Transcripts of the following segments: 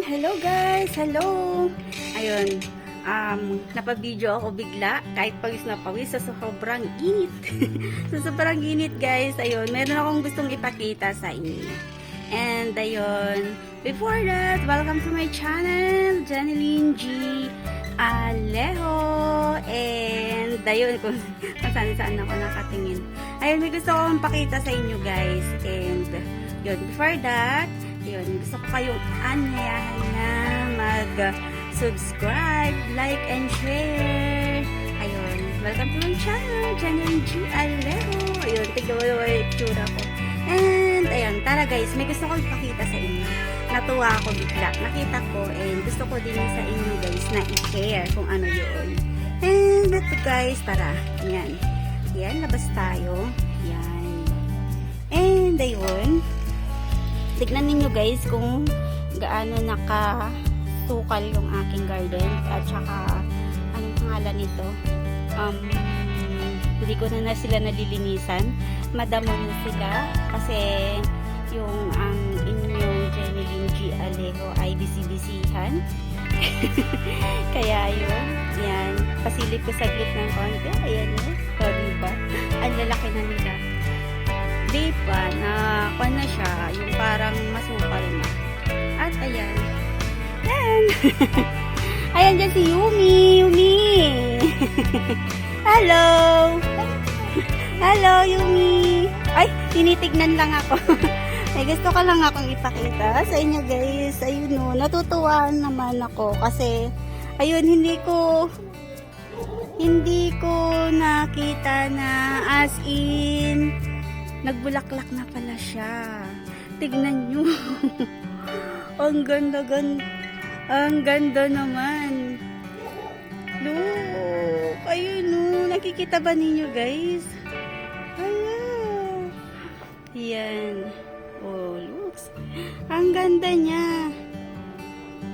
Hello guys! Hello! Ayun, um, napabideo ako bigla kahit pawis na pawis sa sobrang init. sa sobrang init guys, ayun, meron akong gustong ipakita sa inyo. And ayun, before that, welcome to my channel, Janeline G. Alejo. And ayun, kung, kung saan saan ako nakatingin. Ayun, may gusto akong pakita sa inyo guys. And yun, before that, yun, gusto ko kayong anyayahan na mag-subscribe, like, and share. Ayun, welcome to my channel, Janeline G. Alejo. Ayun, tignan mo yung itsura ko. And, ayun, tara guys, may gusto ko ipakita sa inyo. Natuwa ako bigla. Nakita ko, and gusto ko din sa inyo guys na i-share kung ano yun. And, ito guys, tara. Yan. Yan, labas tayo. Yan. And, ayun. Tignan ninyo guys kung gaano nakasukal yung aking garden. At saka, anong pangalan nito? Um, hindi ko na na sila nalilinisan. Madamo na sila kasi yung ang inyong Jeneline G. Alejo ay bisibisihan. Kaya yun, yan. Pasilip ko saglit ng konti. Ayan yun. O, diba? Ang lalaki na nila. Di pa na siya. Yung parang masukal na. At ayan. Yan. ayan dyan si Yumi. Yumi. Hello. Hello, Yumi. Ay, tinitignan lang ako. Ay, gusto ko lang akong ipakita sa inyo guys. Ayun no, natutuwa naman ako kasi ayun, hindi ko hindi ko nakita na as in nagbulaklak na pala siya. Tignan nyo. ang ganda, ganda. Ang ganda naman. Look. Ayun no. Nakikita ba ninyo guys? Hello. Yan. Oh, looks. Ang ganda niya.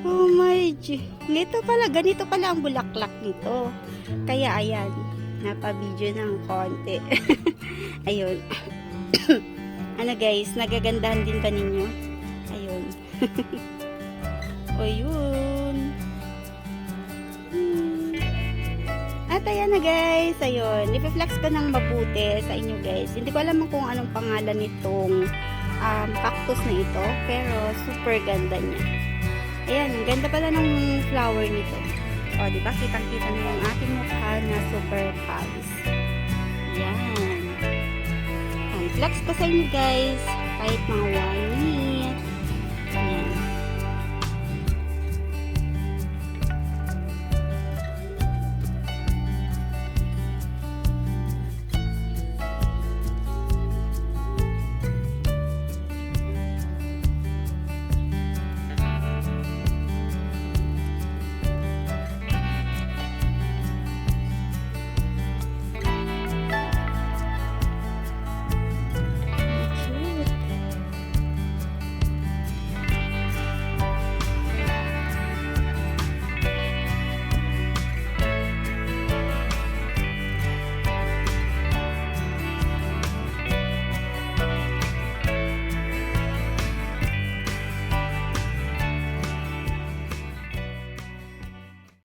Oh my G. Nito pala, ganito pala ang bulaklak nito. Kaya ayan, napabidyo ng konti. Ayun. ano guys, nagagandahan din ba ninyo? Ayun. o yun. Hmm. At ayan na guys, ayun. Ipi-flex ko ng mabuti sa inyo guys. Hindi ko alam kung anong pangalan nitong um, cactus na ito. Pero super ganda niya. Ayan, ganda pala ng flower nito. O, di ba? Kitang-kita niyo yung ating mukha na super flex ko sa inyo guys. Kahit mga one week.